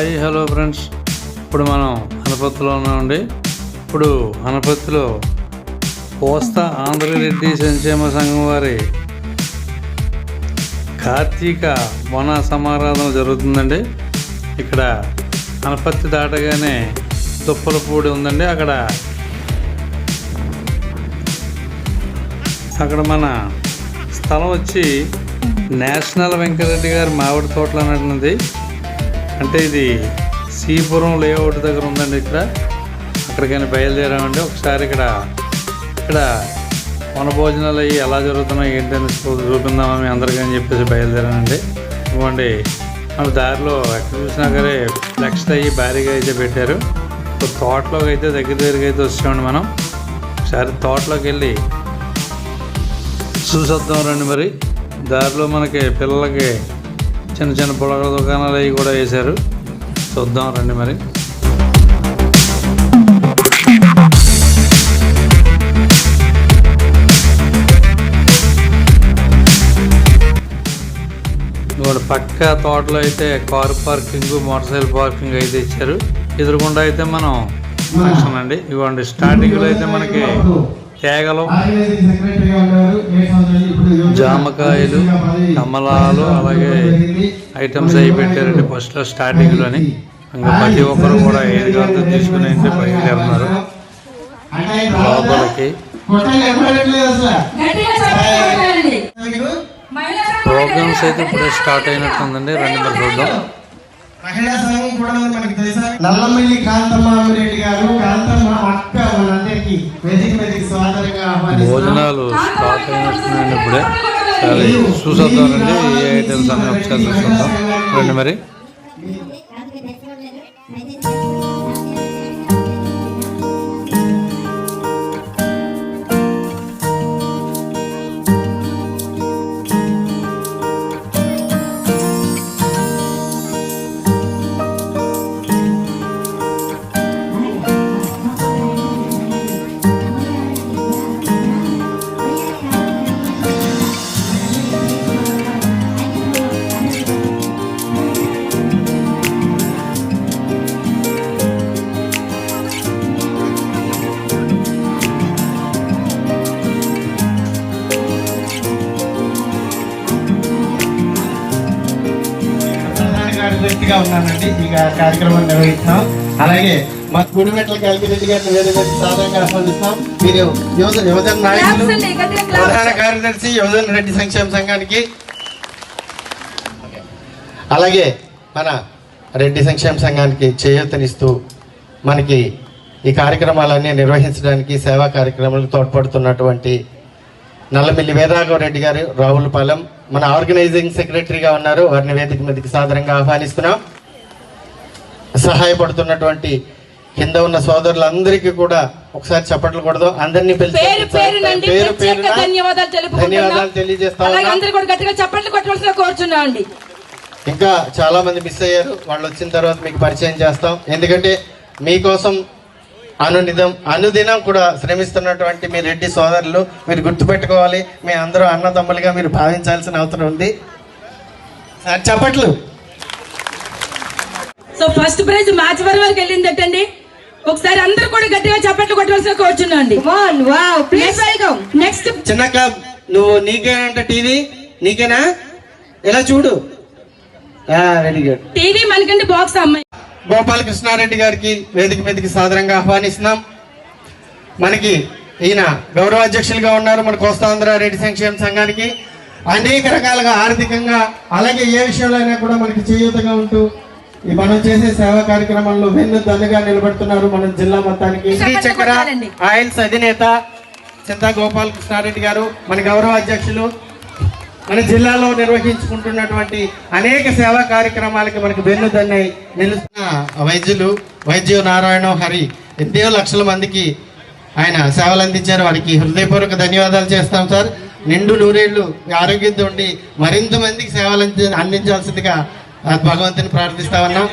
Hi hello friends. ఇప్పుడు మనం అనపత్తిలో ఉన్నామండి. ఇప్పుడు అనపత్తిలో కోస్తా ఆంధ్రరెడ్డి సంక్షేమ సంఘం వారి కార్తీక వన సమారాధన జరుగుతుందండి. ఇక్కడ అనపత్తి దాటగానే దుప్పలపూడి ఉందండి. అక్కడ అక్కడ మన స్థలం వచ్చి నేషనల్ వెంకటరెడ్డి గారి మామిడి తోటలు అన్నది అంటే ఇది సీపురం లేఅవుట్ దగ్గర ఉందండి ఇక్కడ. అక్కడికైనా బయలుదేరామండి ఒకసారి ఇక్కడ ఇక్కడ వన భోజనాలు అవి ఎలా జరుగుతున్నాయి ఏంటని చూపిందామని అందరికీ అని చెప్పేసి బయలుదేరానండి. ఇవ్వండి. మన దారిలో ఎక్కడ చూసినా సరే ఫ్లెక్స్ అయ్యి భారీగా అయితే పెట్టారు. ఇప్పుడు తోటలోకి అయితే దగ్గర దగ్గరికి అయితే వచ్చామండి మనం. ఒకసారి తోటలోకి వెళ్ళి చూసొద్దాం రండి మరి. దారిలో మనకి పిల్లలకి చిన్న చిన్న పొడగ దుకాణాలు అవి కూడా వేశారు. చూద్దాం రండి మరి. ఇవాడు పక్క తోటలో అయితే car parking motor cycle parking అయితే ఇచ్చారు. ఎదురుకుండా అయితే మనం ఫంక్షన్ అండి. ఇవ్వండి స్టార్టింగ్లో అయితే మనకి తేగలు జామకాయలు కమలాలు అలాగే. ఐటమ్స్ అవి పెట్టారండి ఫస్ట్లో స్టార్టింగ్లోని. ఇంకా ప్రతి ఒక్కరు కూడా ఏది కావాలో తీసుకుని అయితే బయలుదేరుతున్నారు? లోపలికి. ప్రోగ్రామ్స్ అయితే ఇప్పుడే స్టార్ట్ అయినట్టుందండి. రండి మరి చూద్దాం. మహిళా సంఘం కూడా మనకి తెలుసా? నల్లమల్లి కాంతమ్మ రెడ్డి గారు కాంతమ్మ అక్క మనందరికి వేదిక మీదకి స్వాగతంగా భోజనాలు స్టార్ట్ అయినట్టున్నాయండి ఇప్పుడే. సరే చూసొద్దామండి ఏ ఐటమ్స్ అన్నీ ఒకసారి చూసొద్దాం రండి మరి. కార్యదర్శిగా ఉన్నానండి. ఈ కార్యక్రమం నిర్వహిస్తున్నాం. అలాగే మా గుడిమెట్ల కలిగిరెడ్డి గారిని వేదిక సాధారణంగా ఆహ్వానిస్తున్నాం. మీరు యువజన యువజన నాయకులు. ప్రధాన కార్యదర్శి యువజన రెడ్డి సంక్షేమ సంఘానికి. అలాగే మన రెడ్డి సంక్షేమ సంఘానికి చేయూతనిస్తూ మనకి ఈ కార్యక్రమాలన్నీ నిర్వహించడానికి సేవా కార్యక్రమాలకు తోడ్పడుతున్నటువంటి నల్లమిల్లి వేదాగౌ రెడ్డి గారు రావులపాలెం మన ఆర్గనైజింగ్ సెక్రటరీగా ఉన్నారు. వారిని వేదిక మీదకి సాదరంగా ఆహ్వానిస్తున్నాం. సహాయపడుతున్నటువంటి కింద ఉన్న సోదరులందరికీ కూడా ఒకసారి చప్పట్లు కొడదు. అందరినీ పేరు పేరు ధన్యవాదాలు తెలియజేస్తా ఇంకా చాలా మంది మిస్ అయ్యారు. వాళ్ళు వచ్చిన తర్వాత మీకు పరిచయం చేస్తాం. ఎందుకంటే మీకోసం అనునిదం అనుదినం కూడా శ్రమిస్తున్నటువంటి మీ రెడ్డి సోదరులు మీరు గుర్తుపెట్టుకోవాలి. మీ అందరూ అన్నదమ్ములుగా మీరు భావించాల్సిన అవసరం ఉంది. సార్ చప్పట్లు. సో ఫస్ట్ ప్రైజ్ మ్యాచ్ వరకు వరకు వెళ్ళిందటండి. ఒకసారి అందరూ కూడా గట్టిగా చప్పట్లు కొట్టవలసిన కోరుచున్నాం అండి ప్లీజ్ వెల్కమ్ నెక్స్ట్ చిన్నక్క నువ్వు నీకేనంట టీవీ? నీకేనా? ఇలా చూడు? వెరీ గుడ్ టీవీ మనకండి బాక్స్ అమ్మాయి. గోపాలకృష్ణారెడ్డి గారికి వేదిక మీదకి సాదరంగా ఆహ్వానిస్తున్నాం. మనకి ఈయన గౌరవ అధ్యక్షులుగా ఉన్నారు మన కోస్తాంధ్ర రెడ్డి సంక్షేమ సంఘానికి. అనేక రకాలుగా ఆర్థికంగా అలాగే ఏ విషయంలో అయినా కూడా మనకి చేయూతగా ఉంటూ ఈ మనం చేసే సేవా కార్యక్రమాల్లో వెన్ను దన్నుగా నిలబడుతున్నారు మన జిల్లా మొత్తానికి. శ్రీ చక్ర ఆయిల్స్ అధినేత చింతా గోపాలకృష్ణారెడ్డి గారు మన గౌరవ అధ్యక్షులు మన జిల్లాలో నిర్వహించుకుంటున్నటువంటి అనేక సేవా కార్యక్రమాలకి మనకు వెన్నుదన్నై నిలుస్తున్న వైద్యులు వైద్యు నారాయణ హరి ఎన్నో లక్షల మందికి ఆయన సేవలు అందించారు. వారికి హృదయపూర్వక ధన్యవాదాలు చేస్తాం సార్. నిండు నూరేళ్ళు ఆరోగ్యంతో ఉండి మరింత మందికి సేవలు అంది- అందించాల్సిందిగా భగవంతుని ప్రార్థిస్తా ఉన్నాం.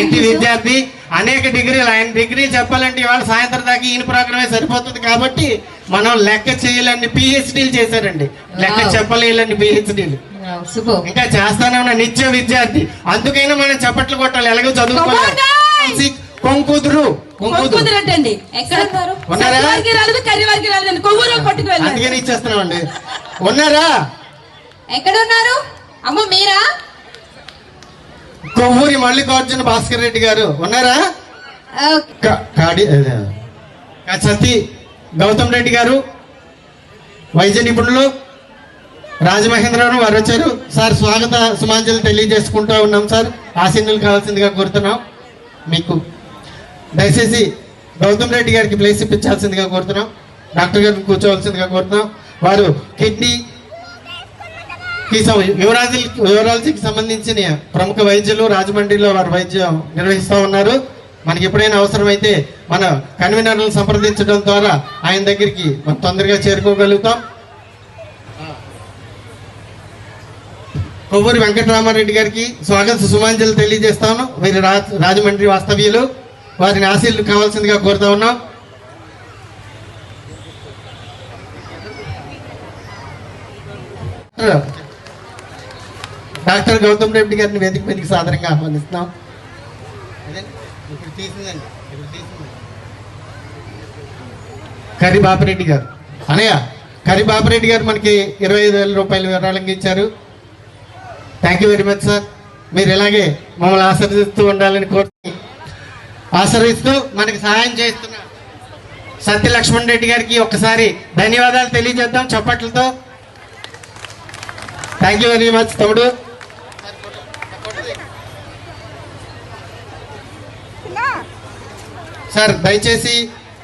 ఇంటి విద్యార్థి అనేక డిగ్రీలు ఆయన డిగ్రీ చెప్పాలంటే ఇవాళ సాయంత్రం దాకా ఈయన ప్రోగ్రామే సరిపోతుంది కాబట్టి మనం లెక్క చేయలేని పిహెచ్డీలు చేశారండి. లెక్క చెప్పలేని పిహెచ్డీలు ఇంకా చేస్తానే ఉన్నా నిత్య విద్యార్థి. అందుకైనా మనం చప్పట్లు కొట్టాలి. ఎలాగో! చదువుకోవాలి. కొంకుదురు. కొంకుదురు. వెళ్ళాలి అందుకని ఇచ్చేస్తున్నామండి. ఉన్నారా? ఎక్కడ ఉన్నారు? అమ్మ మీరా? కొవ్వూరి మల్లికార్జున భాస్కర్ రెడ్డి గారు. ఉన్నారా? కాడి అదే. గౌతమ్ రెడ్డి గారు వైద్య నిపుణులు రాజమహేంద్రరావు వారు వచ్చారు. సార్ స్వాగత సుమాంజలు తెలియజేసుకుంటూ ఉన్నాం సార్. ఆశీనులు కావాల్సిందిగా కోరుతున్నాం. మీకు దయచేసి గౌతమ్ రెడ్డి గారికి ప్లేస్ ఇప్పించాల్సిందిగా కోరుతున్నాం. డాక్టర్ గారిని కూర్చోవలసిందిగా కోరుతున్నాం. వారు కిడ్నీ ఈ సం- యువరాలజీకి సంబంధించిన ప్రముఖ వైద్యులు రాజమండ్రిలో వారు వైద్యం నిర్వహిస్తూ ఉన్నారు. మనకి ఎప్పుడైనా అవసరమైతే మన కన్వీనర్లను సంప్రదించడం ద్వారా ఆయన దగ్గరికి మనం తొందరగా చేరుకోగలుగుతాం. కొవ్వూరి వెంకటరామారెడ్డి గారికి స్వాగత సుమాంజలు తెలియజేస్తాను. వీరు రా- రాజమండ్రి వాస్తవ్యులు. వారిని ఆశీర్లు కావాల్సిందిగా కోరుతా ఉన్నాం. డాక్టర్ గౌతమ్ రెడ్డి గారిని వేదిక మీదకి సాధారణంగా ఆహ్వానిస్తున్నాం. ఇప్పుడు తీసిందండి ఇప్పుడు తీసింది కరి బాపిరెడ్డి గారు. అనయ్య కరి బాపిరెడ్డి గారు మనకి ఇరవై ఐదు వేల రూపాయలు విరాళంగా ఇచ్చారు. Thank you very much sir మీరు ఇలాగే మమ్మల్ని ఆశీర్వదిస్తూ ఉండాలని కోరుతూ ఆశీర్వదిస్తూ మనకి సహాయం చేస్తున్న సత్య లక్ష్మణ్ రెడ్డి గారికి ఒక్కసారి ధన్యవాదాలు తెలియజేద్దాం చప్పట్లతో. థ్యాంక్ యూ వెరీ మచ్ తమ్ముడు. సార్ దయచేసి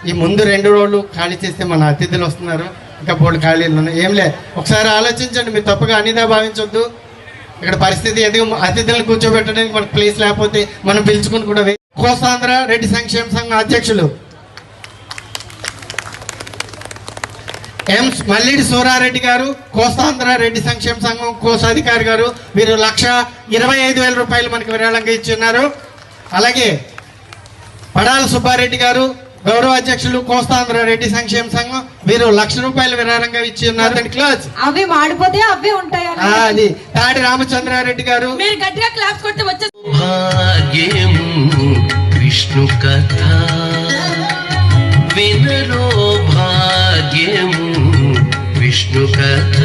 ఈ ముందు రెండు రోజులు ఖాళీ చేస్తే మన అతిథులు వస్తున్నారు. ఇంకా బోర్డు ఖాళీలు ఉన్నాయి ఏం లే ఒకసారి ఆలోచించండి. మీరు తప్పుగా అనిదా భావించొద్దు. ఇక్కడ పరిస్థితి ఎందుకు అతిథులను కూర్చోబెట్టడానికి మనకు ప్లేస్ లేకపోతే మనం పిలుచుకుని కూడా కోసాంధ్ర రెడ్డి సంక్షేమ సంఘం అధ్యక్షులు ఎం మల్లిడి సూరారెడ్డి గారు కోస్తాంధ్ర రెడ్డి సంక్షేమ సంఘం కోశాధికారి గారు వీరు లక్ష ఇరవై ఐదు వేల రూపాయలు మనకి విరాళంగా ఇచ్చి ఉన్నారు అలాగే పడాల సుబ్బారెడ్డి గారు గౌరవ అధ్యక్షులు కోస్తాంధ్ర రెడ్డి సంక్షేమ సంఘం వీరు లక్ష రూపాయలు విరాళంగా ఇచ్చి ఉన్నారు. క్లోజ్ అవి మాడిపోతే అవే ఉంటాయి అది. తాడి రామచంద్రారెడ్డి గారు. మీరు గట్టిగా క్లాప్స్ కొడితే వచ్చే విష్ణు కథ. వినరో భాగ్యము విష్ణు కథ.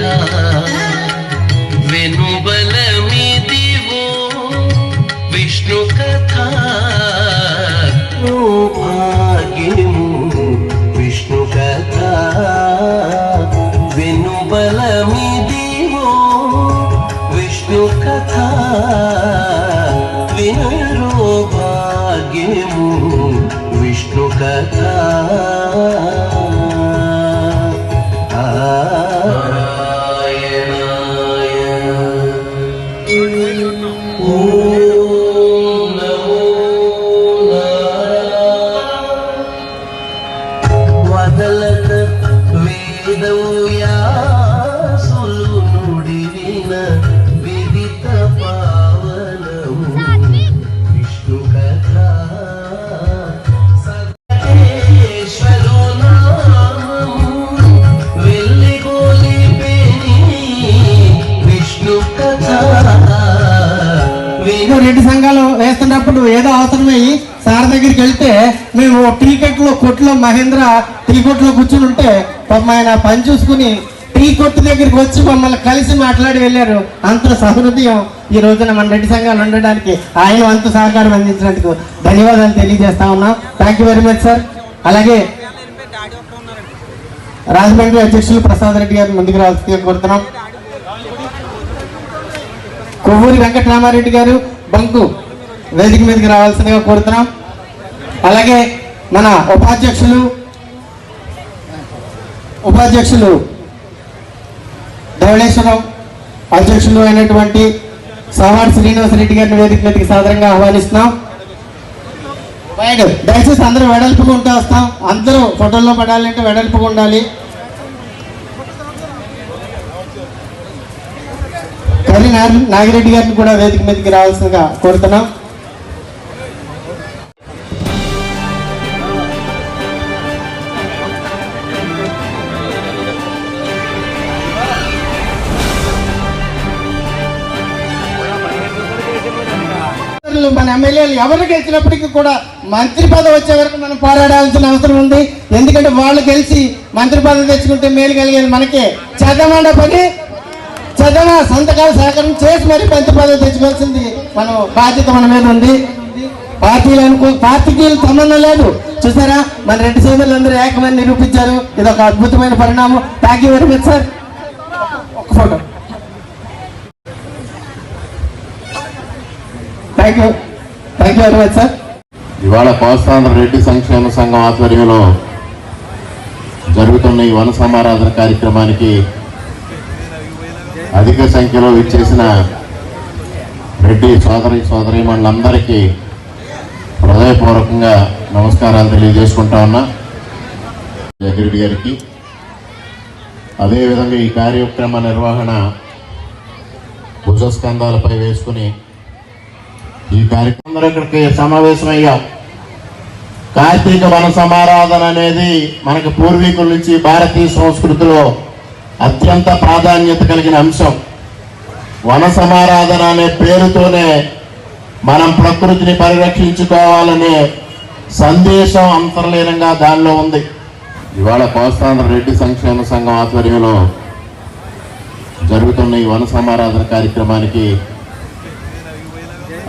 దగ్గరికి వెళ్తే మేము టీ కొట్లో కొట్లో మహేంద్ర టీ కొట్లో కూర్చుని ఉంటే పాపం ఆయన పని చూసుకుని టీ కొట్టు దగ్గరికి వచ్చి మమ్మల్ని కలిసి మాట్లాడి వెళ్ళారు. అంత సహృదయం. ఈ రోజున మన రెడ్డి సంఘాలు ఉండడానికి ఆయన అంత సహకారం అందించినందుకు ధన్యవాదాలు తెలియజేస్తా ఉన్నాం. Thank you very much sir అలాగే రాజమండ్రి అధ్యక్షులు ప్రసాద్ రెడ్డి గారు ముందుకు రావాల్సిందిగా కోరుతున్నాం. కొవ్వూరి వెంకటరామారెడ్డి గారు బంకు వేదిక మీదకి రావాల్సిందిగా కోరుతున్నాం. అలాగే మన ఉపాధ్యక్షులు ఉపాధ్యక్షులు ధవళేశ్వరం అధ్యక్షులు అయినటువంటి సవాడ్ శ్రీనివాస రెడ్డి గారిని వేదిక మీదకి సాదరంగా ఆహ్వానిస్తున్నాం దయచేసి అందరూ వెడల్పుగా ఉంటూ వస్తాం. అందరూ ఫోటోల్లో పడాలంటే వెడల్పుగా ఉండాలి. కర్రి నాగ- నాగిరెడ్డి గారిని కూడా వేదిక మీదకి రావాల్సిందిగా కోరుతున్నాం. ఎమ్మెల్యేలు మన ఎమ్మెల్యేలు ఎవరు గెలిచినప్పటికీ కూడా మంత్రి పదవి వచ్చే వరకు మనం పోరాడాల్సిన అవసరం ఉంది. ఎందుకంటే వాళ్ళు గెలిచి మంత్రి పదవి తెచ్చుకుంటే మేలు కలిగేది మనకే. చదమాడ పని? చదవా సంతకాలు సేకరణ చేసి మరి మంత్రి పదవి తెచ్చుకోవాల్సింది మనం బాధ్యత మన మీద ఉంది. పార్టీలు అనుకో పార్టీకి సంబంధం లేదు. చూసారా? మన రెండు సోదరులు అందరూ ఏకమని నిరూపించారు. ఇది ఒక అద్భుతమైన పరిణామం. Thank you very much sir ఒక photo thank you thank you very much sir ఇవాళ కోస్తాంధ్ర రెడ్డి సంక్షేమ సంఘం ఆధ్వర్యంలో జరుగుతున్న ఈ వన సమారాధన కార్యక్రమానికి అధిక సంఖ్యలో విచ్చేసిన రెడ్డి సోదరి సోదరీమణులందరికీ హృదయపూర్వకంగా నమస్కారాలు తెలియజేసుకుంటా ఉన్నా. జగిరెడ్డి గారికి. అదేవిధంగా ఈ కార్యక్రమ నిర్వహణ భుజస్కంధాలపై వేసుకుని ఈ కార్యక్రమం ఇక్కడికి సమావేశమయ్యాం. కార్తీక వన సమారాధన అనేది మనకు పూర్వీకుల నుంచి భారతీయ సంస్కృతిలో అత్యంత ప్రాధాన్యత కలిగిన అంశం. వన సమారాధన అనే పేరుతోనే మనం ప్రకృతిని పరిరక్షించుకోవాలనే సందేశం అంతర్లీనంగా దానిలో ఉంది. ఇవాళ కోస్తాంధ్ర రెడ్డి సంక్షేమ సంఘం ఆధ్వర్యంలో జరుగుతున్న ఈ వన సమారాధన కార్యక్రమానికి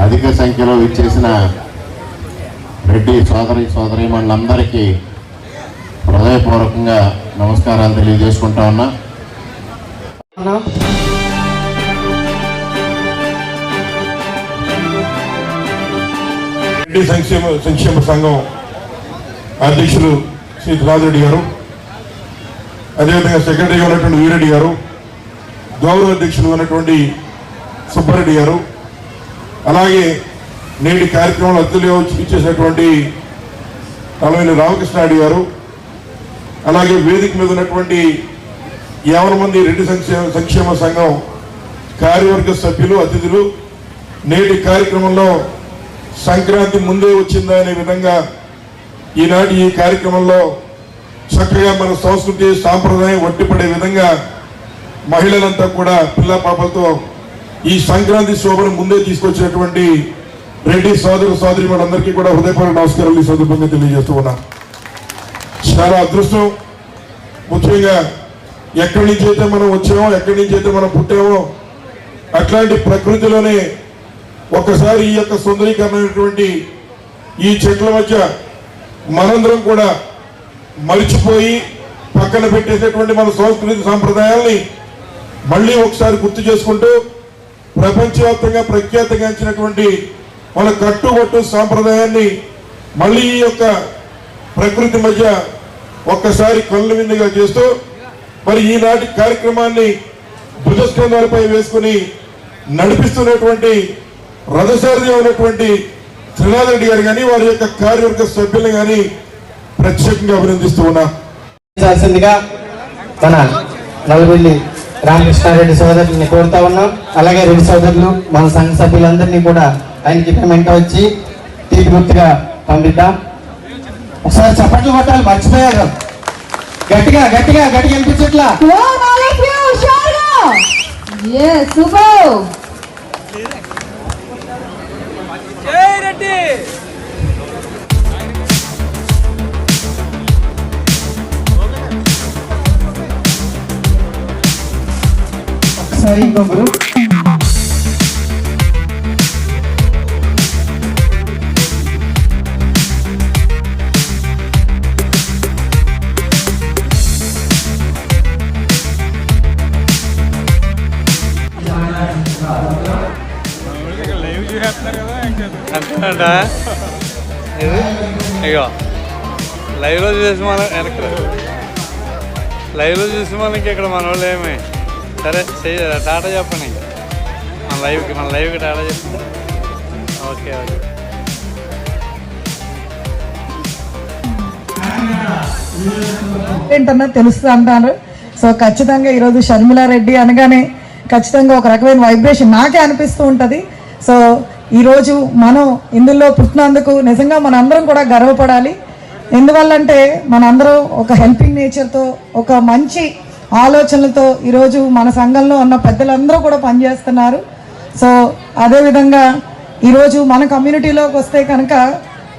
అధిక సంఖ్యలో విచ్చేసిన రెడ్డి సోదరి సోదరీమణులందరికీ హృదయపూర్వకంగా నమస్కారాలు తెలియజేసుకుంటా ఉన్నా. రెడ్డి సంక్షేమ సంక్షేమ సంఘం అధ్యక్షులు శ్రీ రాజరెడ్డి గారు అదేవిధంగా సెక్రటరీగా ఉన్నటువంటి వీరెడ్డి గారు గౌరవ అధ్యక్షులు ఉన్నటువంటి సుబ్బారెడ్డి గారు అలాగే నేటి కార్యక్రమంలో అతిథులుగా వచ్చి ఇచ్చేసినటువంటి రామకృష్ణ రామకృష్ణారెడ్డి గారు అలాగే వేదిక మీద ఉన్నటువంటి యావన మంది రెడ్డి సంక్షేమ సంక్షేమ సంఘం కార్యవర్గ సభ్యులు అతిథులు నేటి కార్యక్రమంలో సంక్రాంతి ముందే వచ్చిందా అనే విధంగా ఈనాటి ఈ కార్యక్రమంలో చక్కగా మన సంస్కృతి సాంప్రదాయం ఒట్టిపడే విధంగా మహిళలంతా కూడా పిల్ల పాపలతో ఈ సంక్రాంతి శోభను ముందే తీసుకొచ్చినటువంటి రెడ్డి సోదరు సోదరి వాళ్ళందరికీ కూడా హృదయపూర్వక నమస్కారాలు ఈ సందర్భంగా తెలియజేస్తూ ఉన్నా. చాలా అదృష్టం. ముఖ్యంగా ఎక్కడి నుంచి అయితే మనం వచ్చామో ఎక్కడి నుంచి అయితే మనం పుట్టామో అట్లాంటి ప్రకృతిలోనే ఒక్కసారి ఈ యొక్క సుందరీకరణమైనటువంటి ఈ చెట్ల మధ్య మనందరం కూడా మరిచిపోయి పక్కన పెట్టేసేటువంటి మన సంస్కృతి సాంప్రదాయాల్ని మళ్ళీ ఒకసారి గుర్తు చేసుకుంటూ ప్రపంచవ్యాప్తంగా ప్రఖ్యాతిగాంచినటువంటి మన కట్టుబట్టు సాంప్రదాయాన్ని మళ్ళీ ఈ యొక్క ప్రకృతి మధ్య ఒక్కసారి కళ్ళు విందుగా చేస్తూ మరి ఈనాటి కార్యక్రమాన్ని భుజస్కంధాలపై వేసుకుని నడిపిస్తున్నటువంటి రథసారథి ఉన్నటువంటి త్రినాథ్ గారు కానీ వారి యొక్క కార్యవర్గ సభ్యులను కానీ ప్రత్యేకంగా అభినందిస్తూ ఉన్నా. తన మన రామకృష్ణారెడ్డి సోదరుల్ని కోరుతా ఉన్నాం. అలాగే రెడ్డి సోదరులు మన సంఘ సభ్యులందరినీ కూడా ఆయనకి వెంట వచ్చి తీపి గుర్తుగా పంపిద్దాం. ఒకసారి చప్పట్లు కొట్టాలి మర్చిపోయారు. గట్టిగా గట్టిగా గట్టిగా అనిపించట్లా Wow, all ఇంకొకరు. అంతేనంట? ఇది ఇగో. లైవ్లో చూసి మనం వెనక లైవ్లో చూసి మనకి ఇక్కడ మన వాళ్ళు ఏమి సరే టాటా చెప్పండి మన లైవ్కి మన లైవ్కి టాటా చెప్పండి ఓకే ఓకే. ఏంటన్నా తెలుస్తుంది అంటారు? సో ఖచ్చితంగా ఈరోజు షర్మిలారెడ్డి అనగానే ఖచ్చితంగా ఒక రకమైన వైబ్రేషన్ నాకే అనిపిస్తూ ఉంటుంది. సో ఈరోజు మనం ఇందులో పుట్టినందుకు నిజంగా మనందరం కూడా గర్వపడాలి. ఎందువల్లంటే మనందరం ఒక హెల్పింగ్ నేచర్తో ఒక మంచి ఆలోచనలతో ఈరోజు మన సంఘంలో ఉన్న పెద్దలందరూ కూడా పనిచేస్తున్నారు. సో అదేవిధంగా ఈరోజు మన కమ్యూనిటీలోకి వస్తే కనుక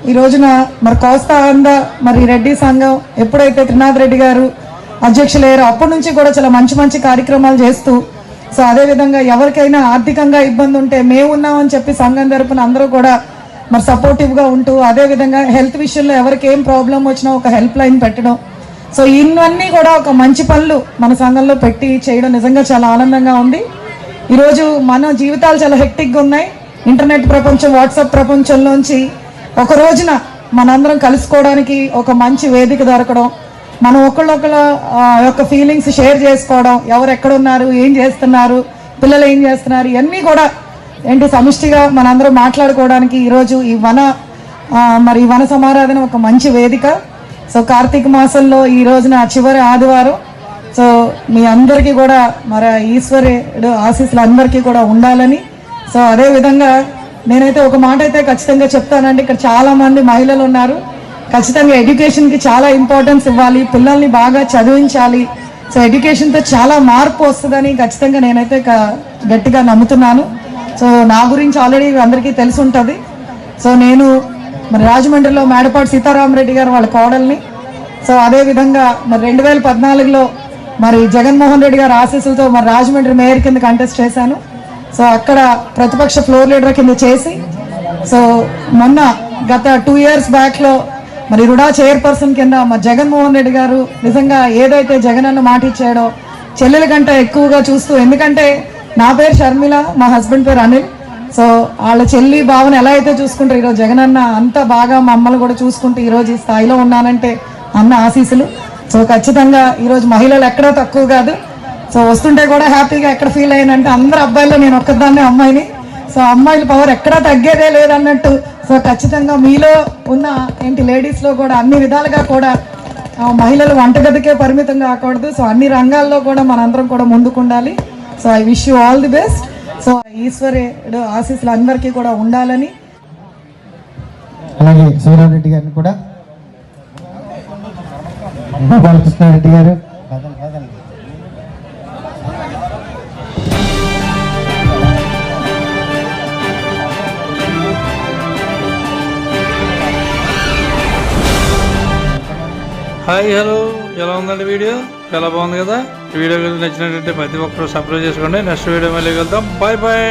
ఈ రోజున మరి కోస్తా ఆంధ్ర మరి రెడ్డి సంఘం ఎప్పుడైతే త్రినాథ్ రెడ్డి గారు అధ్యక్షులయ్యారో అప్పటి నుంచి కూడా చాలా మంచి మంచి కార్యక్రమాలు చేస్తూ సో అదేవిధంగా ఎవరికైనా ఆర్థికంగా ఇబ్బంది ఉంటే మేము ఉన్నామని చెప్పి సంఘం తరపున అందరూ కూడా మరి సపోర్టివ్గా ఉంటూ అదేవిధంగా హెల్త్ విషయంలో ఎవరికి ఏం ప్రాబ్లం వచ్చినా ఒక హెల్ప్ లైన్ పెట్టడం సో ఇవన్నీ కూడా ఒక మంచి పనులు మన సంఘంలో పెట్టి చేయడం నిజంగా చాలా ఆనందంగా ఉంది. ఈరోజు మన జీవితాలు చాలా హెక్టిక్గా ఉన్నాయి. ఇంటర్నెట్ ప్రపంచం వాట్సాప్ ప్రపంచంలోంచి ఒక రోజున మనందరం కలుసుకోవడానికి ఒక మంచి వేదిక దొరకడం మనం ఒకళ్ళొకళ్ళ యొక్క ఫీలింగ్స్ షేర్ చేసుకోవడం ఎవరు ఎక్కడున్నారు ఏం చేస్తున్నారు పిల్లలు ఏం చేస్తున్నారు ఇవన్నీ కూడా ఏంటి సమిష్టిగా మనందరం మాట్లాడుకోవడానికి ఈరోజు ఈ వన మరి ఈ వన సమారాధన ఒక మంచి వేదిక. సో కార్తీక మాసంలో ఈ రోజున చివరి ఆదివారం. సో మీ అందరికీ కూడా మరి ఈశ్వరుడు ఆశీస్సులు అందరికీ కూడా ఉండాలని. సో అదే విధంగా నేనైతే ఒక మాట అయితే ఖచ్చితంగా చెప్తానండి. ఇక్కడ చాలామంది మహిళలు ఉన్నారు. ఖచ్చితంగా ఎడ్యుకేషన్కి చాలా ఇంపార్టెన్స్ ఇవ్వాలి. పిల్లల్ని బాగా చదివించాలి. సో ఎడ్యుకేషన్తో చాలా మార్పు వస్తుందని ఖచ్చితంగా నేనైతే గట్టిగా నమ్ముతున్నాను. సో నా గురించి ఆల్రెడీ అందరికీ తెలిసి ఉంటుంది. సో నేను మరి రాజమండ్రిలో మేడపాటి సీతారామరెడ్డి గారు వాళ్ళ కోడల్ని. సో అదే విధంగా మరి రెండు వేల పద్నాలుగులో మరి జగన్మోహన్ రెడ్డి గారి ఆశీస్సులతో మరి రాజమండ్రి మేయర్ కింద కంటెస్ట్ చేశాను. సో అక్కడ ప్రతిపక్ష ఫ్లోర్ లీడర్ కింద చేసి సో మొన్న గత టూ ఇయర్స్ బ్యాక్లో మరి రుడా చైర్పర్సన్ కింద మరి జగన్మోహన్ రెడ్డి గారు నిజంగా ఏదైతే జగన్ అన్న మాట ఇచ్చాడో చెల్లెల కంటే ఎక్కువగా చూస్తూ ఎందుకంటే నా పేరు షర్మిల మా హస్బెండ్ పేరు అనిల్. సో వాళ్ళ చెల్లి భావన ఎలా అయితే చూసుకుంటారు ఈరోజు జగన్ అన్న అంత బాగా మమ్మల్ని కూడా చూసుకుంటూ ఈరోజు ఈ స్థాయిలో ఉన్నానంటే అన్న ఆశీస్సులు. సో ఖచ్చితంగా ఈరోజు మహిళలు ఎక్కడా తక్కువ కాదు. సో వస్తుంటే కూడా హ్యాపీగా ఎక్కడ ఫీల్ అయ్యానంటే అందరు అబ్బాయిల్లో నేను ఒక్కదాన్నే అమ్మాయిని. సో అమ్మాయిల పవర్ ఎక్కడా తగ్గేదే లేదన్నట్టు. సో ఖచ్చితంగా మీలో ఉన్న ఏంటి లేడీస్లో కూడా అన్ని విధాలుగా కూడా మహిళలు వంటగదికే పరిమితం కాకూడదు. సో అన్ని రంగాల్లో కూడా మనందరం కూడా ముందుకుండాలి. So I wish you all the best. So ఈశ్వరుడు ఆశీస్సులు అందరికీ కూడా ఉండాలని. అలాగే సూర్యారెడ్డి గారిని కూడా. బాలకృష్ణారెడ్డి గారు. Hi hello. ఎలా ఉందండి వీడియో? చాలా బాగుంది కదా? ఈ వీడియో నచ్చినట్టు నచ్చినట్లయితే ప్రతి ఒక్కరు సబ్స్క్రైబ్ చేసుకోండి. నెక్స్ట్ వీడియో మళ్ళీ వెళ్తాం బాయ్ బాయ్.